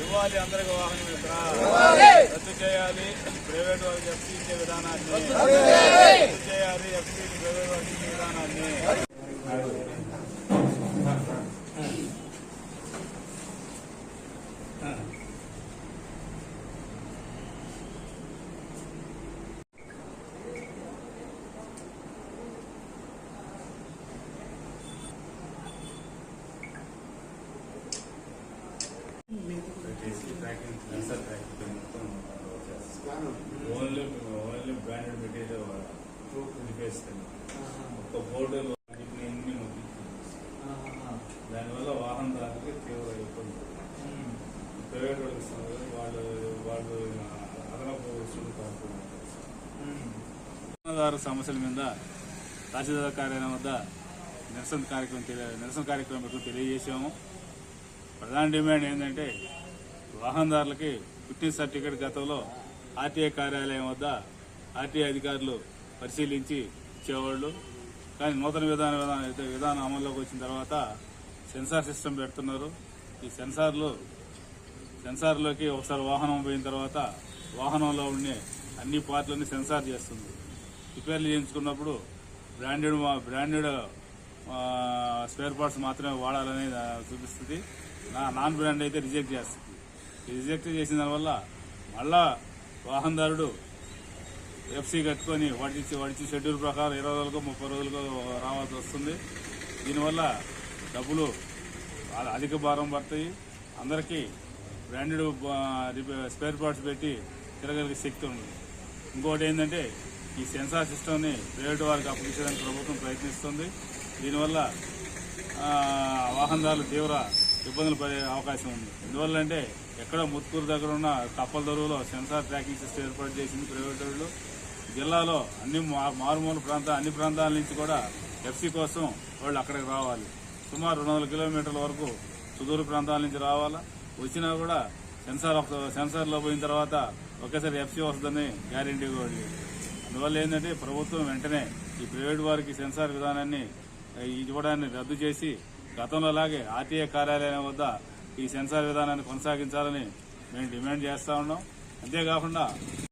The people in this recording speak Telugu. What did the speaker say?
ఇవ్వాలి! అందరికి వాహనం మిత్ర. రద్దు చేయాలి. ప్రైవేట్ వాళ్ళకి ఎఫ్సీ ఇచ్చే విధానాన్ని. రద్దు చేయాలి! ఎఫ్సీ ప్రైవేట్ వాళ్ళకి ఇచ్చే విధానాన్ని. ప్యాకింగ్ లెన్సర్ ప్యాకింగ్ మొత్తం ఓన్లీ ఓన్లీ బ్రాండెడ్ మెటీరియల్ నిలిపేస్తాను ఒక్క బోర్డు అన్నింటినీ దానివల్ల వాహనదారులకి తీవ్ర ఇబ్బంది ప్రైవేట్ వాళ్ళకి వాళ్ళు వాళ్ళు అదనపు వస్తువులు కాకుండా. సమస్యల మీద తహసీల్దార్ కార్యాలయం వద్ద నిరసన కార్యక్రమం తెలియ నిరసన కార్యక్రమం తెలియజేసాము ప్రధాన డిమాండ్ ఏంటంటే వాహనదారులకి ఫిట్నెస్ సర్టిఫికేట్ గతంలో ఆర్టీఐ కార్యాలయం వద్ద ఆర్టీఐ అధికారులు పరిశీలించి ఇచ్చేవాళ్ళు. కానీ నూతన విధాన విధాన- విధానం అమల్లోకి వచ్చిన తర్వాత సెన్సార్ సిస్టమ్ పెడుతున్నారు. ఈ సెన్సార్లు సెన్సార్లోకి ఒకసారి వాహనం పోయిన తర్వాత వాహనంలో ఉండే అన్ని పార్ట్లని సెన్సార్ చేస్తుంది. రిపేర్లు చేయించుకున్నప్పుడు బ్రాండెడ్ మా- బ్రాండెడ్ స్పేర్ పార్ట్స్ మాత్రమే వాడాలని చూపిస్తుంది. నా నాన్ బ్రాండ్ అయితే రిజెక్ట్ చేస్తుంది. రిజెక్ట్ చేసిన దానివల్ల మళ్ళా వాహనదారుడు ఎఫ్సీ కట్టుకొని వాటి వాడి షెడ్యూల్ ప్రకారం ఇరవై రోజులకు ముప్పై రోజులకు రావాల్సి వస్తుంది. దీనివల్ల డబ్బులు అధిక భారం పడతాయి. అందరికీ బ్రాండెడ్ స్పేర్ పార్ట్స్ పెట్టి తిరగలిగే శక్తి ఉంది ఇంకోటి ఏంటంటే ఈ సెన్సార్ సిస్టమ్ని ప్రైవేట్ వారికి అప్పగించడానికి ప్రభుత్వం ప్రయత్నిస్తుంది. దీనివల్ల వాహనదారులు తీవ్ర ఇబ్బందులు పడే అవకాశం ఉంది. ఎందువల్ల అంటే ఎక్కడ ముత్కూరు దగ్గర ఉన్న తప్పల దొరువులో సెన్సార్ ట్రాకింగ్ సిస్టమ్ ఏర్పాటు చేసింది ప్రైవేట్ వాళ్ళు జిల్లాలో అన్ని మారుమూల ప్రాంత అన్ని ప్రాంతాల నుంచి కూడా ఎఫ్సీ కోసం వాళ్ళు అక్కడికి రావాలి. సుమారు రెండు వందల కిలోమీటర్ల వరకు సుదూర ప్రాంతాల నుంచి రావాలా. వచ్చినా కూడా సెన్సార్ సెన్సార్లో పోయిన తర్వాత ఒకేసారి ఎఫ్సీ వస్తుందని గ్యారెంటీ కూడా అందువల్ల ఏంటంటే ప్రభుత్వం వెంటనే ఈ ప్రైవేట్ వారికి సెన్సార్ విధానాన్ని ఇవ్వడాన్ని రద్దు చేసి గతంలో లాగే ఆర్టీఏ కార్యాలయం వద్ద ఈ సెన్సార్ విధానాన్ని కొనసాగించాలని మేము డిమాండ్ చేస్తా ఉన్నాం. అంతేకాకుండా